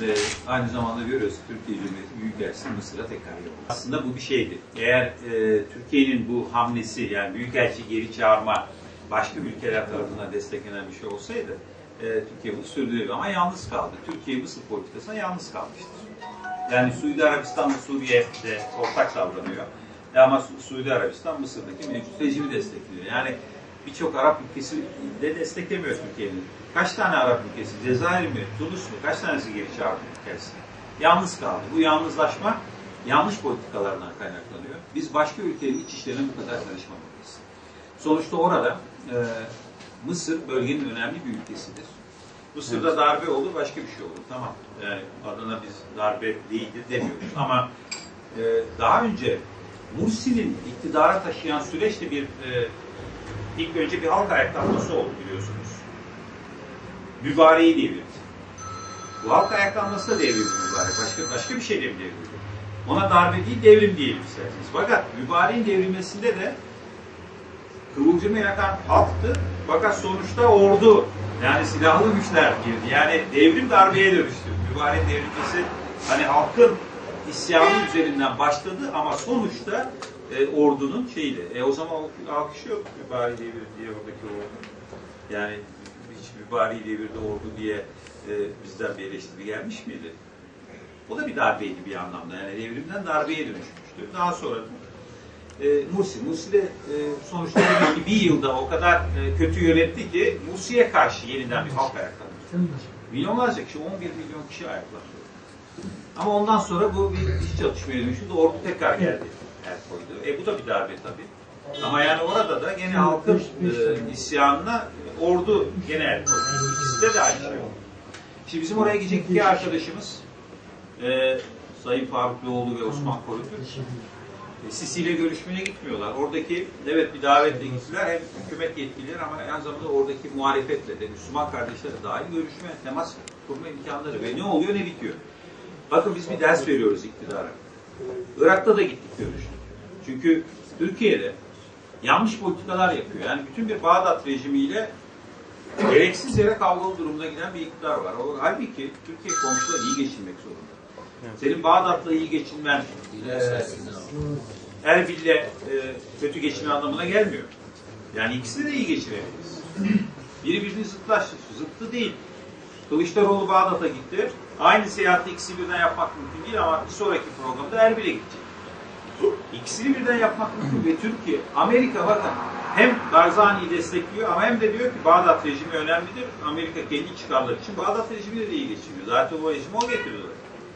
Ve aynı zamanda görüyoruz ki Türkiye Cumhuriyeti Büyükelçisi Mısır'a tekrar yolluyor. Aslında bu bir şeydi. Eğer e, Türkiye'nin bu hamlesi yani Büyükelçi geri çağırma başka ülkeler tarafından desteklenen bir şey olsaydı e, Türkiye bunu sürdürürdü ama yalnız kaldı. Türkiye Mısır politikasına yalnız kalmıştır. Yani Suudi Arabistan ve Suriye'de ortak davranıyor. Ama Su- Suudi Arabistan Mısır'daki mevcut rejimi destekliyor. Yani birçok Arap ülkesi de desteklemiyor Türkiye'nin. Kaç tane Arap ülkesi? Cezayir mi? Tunus mu? Kaç tanesi geri çağırdı ülkesine? Yalnız kaldı. Bu yalnızlaşma yanlış politikalardan kaynaklanıyor. Biz başka ülkelerin iç işlerine bu kadar karışmamalıyız. Sonuçta orada e, Mısır bölgenin önemli bir ülkesidir. Mısır'da darbe olur, başka bir şey olur. Tamam. Yani adına biz darbe değildir demiyoruz. Ama e, daha önce Mursi'nin iktidara taşıyan süreçte bir e, ilk önce bir halk ayaklanması oldu biliyorsunuz. Mübareği devirdi. Bu halk ayaklanması da devrildi mübarek. Başka başka bir şey de devrildi? Ona darbe değil, devrim diyelim isterseniz. Fakat mübareğin devrilmesinde de kıvılcımı yakan halktı. Fakat sonuçta ordu, yani silahlı güçler girdi. Yani devrim darbeye dönüştü. Mübareğin devrilmesi hani halkın isyanı üzerinden başladı ama sonuçta e, ordunun şeyiyle. E o zaman alkış yok mübareği devir diye oradaki ordu. Yani hiç mübareği devirdi ordu diye e, bizden bir eleştiri gelmiş miydi? O da bir darbeydi bir anlamda. Yani devrimden darbeye dönüşmüştü. Daha sonra e, Mursi. Mursi de e, sonuçta bir yılda o kadar e, kötü yönetti ki Mursi'ye karşı yeniden bir halk ayaklandı. Milyonlarca kişi, 11 milyon kişi ayaklandı. Ama ondan sonra bu bir iş çatışmaya dönüştü. Ordu tekrar geldi. El koydu. E bu da bir darbe tabii. Ama yani orada da gene halkın e, isyanına ordu gene el koydu. İkisinde de aynı şey oldu. Şimdi bizim oraya gidecek iki arkadaşımız e, Sayın Faruk Doğulu ve Osman Korutür. E, Sisi ile görüşmeye gitmiyorlar. Oradaki evet bir davetle gittiler hem hükümet yetkilileri ama aynı zamanda oradaki muhalefetle de Müslüman kardeşlerle dahil görüşme, temas kurma imkanları ve ne oluyor ne bitiyor. Bakın biz bir ders veriyoruz iktidara. Irak'ta da gittik görüştük. Çünkü Türkiye'de yanlış politikalar yapıyor. Yani bütün bir Bağdat rejimiyle gereksiz yere kavgalı durumda giden bir iktidar var. O, halbuki Türkiye komşular iyi geçinmek zorunda. Senin Bağdat'la iyi geçinmen, e, Erbil'le e, kötü geçinme anlamına gelmiyor. Yani ikisini de iyi geçirebiliriz. Biri birini zıtlaştı. Zıttı değil. Kılıçdaroğlu Bağdat'a gitti. Aynı seyahatte ikisi birden yapmak mümkün değil ama bir sonraki programda Erbil'e gidecek. İkisini birden yapmak mümkün ve Türkiye, Amerika bakın hem Barzani'yi destekliyor ama hem de diyor ki Bağdat rejimi önemlidir. Amerika kendi çıkarları için Bağdat rejimiyle de iyi geçiniyor. Zaten o rejimi o getiriyor.